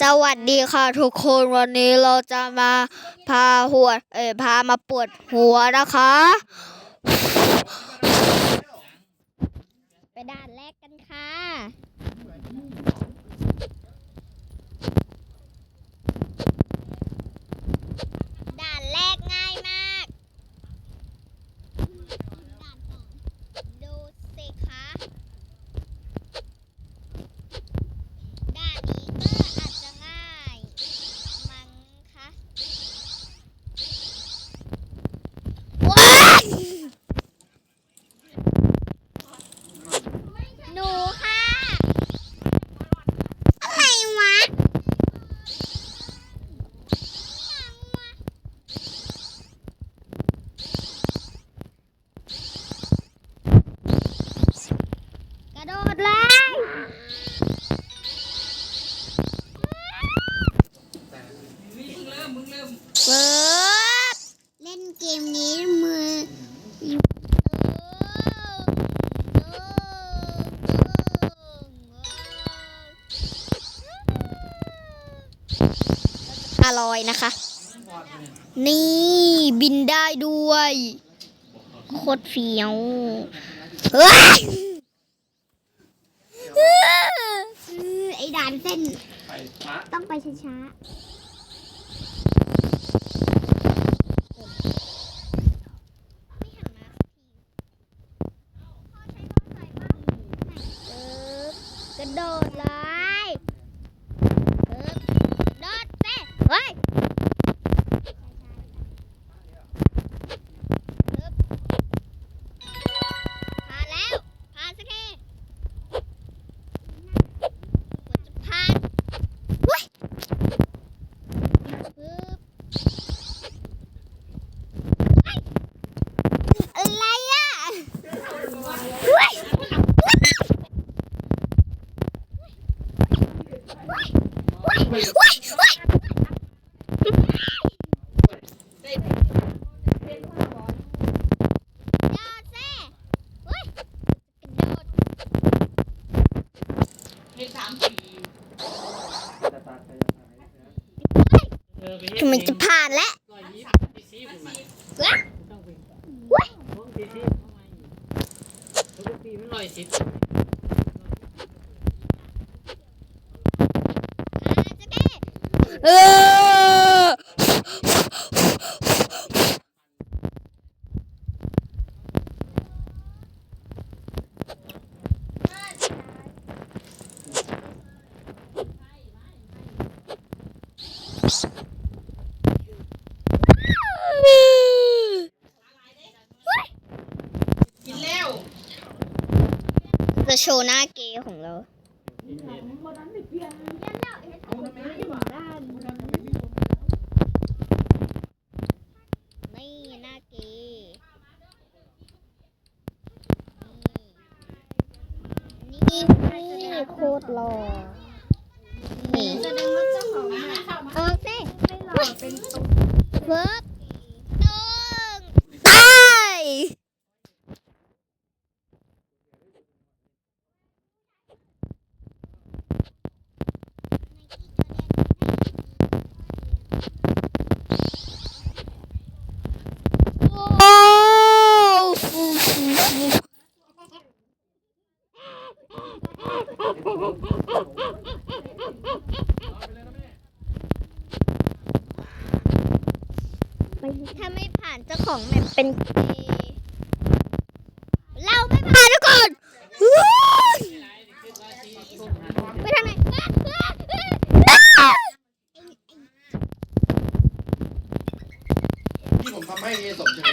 สวัสดีค่ะทุกคนวันนี้เราจะมาพาหัวเอ่อพามาปวดหัวนะคะ ไปด่านแรกกันค่ะ ด่านแรกง่ายมาก ด่านสองดูสิคะ ด่านนี้ก็อาจจะง่ายมั้งคะว้ายหนูค่ะ อะไรวะกระโดดเลย ปึ๊บเล่นเกมนี้มือ อร่อยนะคะ นี่บินได้ด้วยโคตรเฟี้ยวไอ้ด่านเส้น ต้องไปช้าๆกระโดดเลย อะไรอะเฮ้ยว้ายว้ายว้ายว้ายยอดแซ่เฮ้ยกระโดดจะตัดไปจะตายทำไมจะผ่านแล้วร้อยยี่สิบปีซีเป็นไหมว้ายต้องเป็นว้ายห้องปีซีทำไมทุกปีมันร้อยสิบ จะแก้เออว้าย กินแล้ว จะ โชว์หน้าเกย์ของเรานี่หน้าเกย์นี่นี่โคตรหล่อนี่แสดงว่าเจ้าของออกสิไม่หล่อเป็นตุ๊กเฟิร์บตึงตายโอ้ ถ้าไม่ผ่านเจ้าของแมปเป็นเราไม่ผ่านทุกคนไปทางไหนที่ผมทำให้สมใจ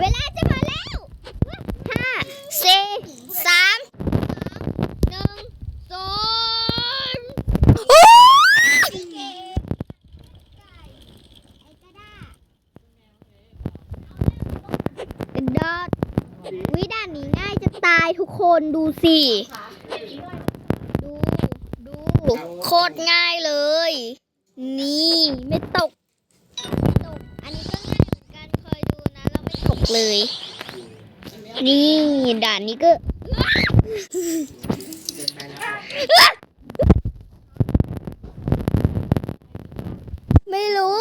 เวลาจะมาแล้วห้าสี่สามหนึ่งศูนย์ดอดวิดานนี้ง่ายจะตายทุกคนดูสิ ดู ดู โคตรง่ายเลย นี่ ไม่ตก เลย นี่ด่านนี้ก็ไม่รู้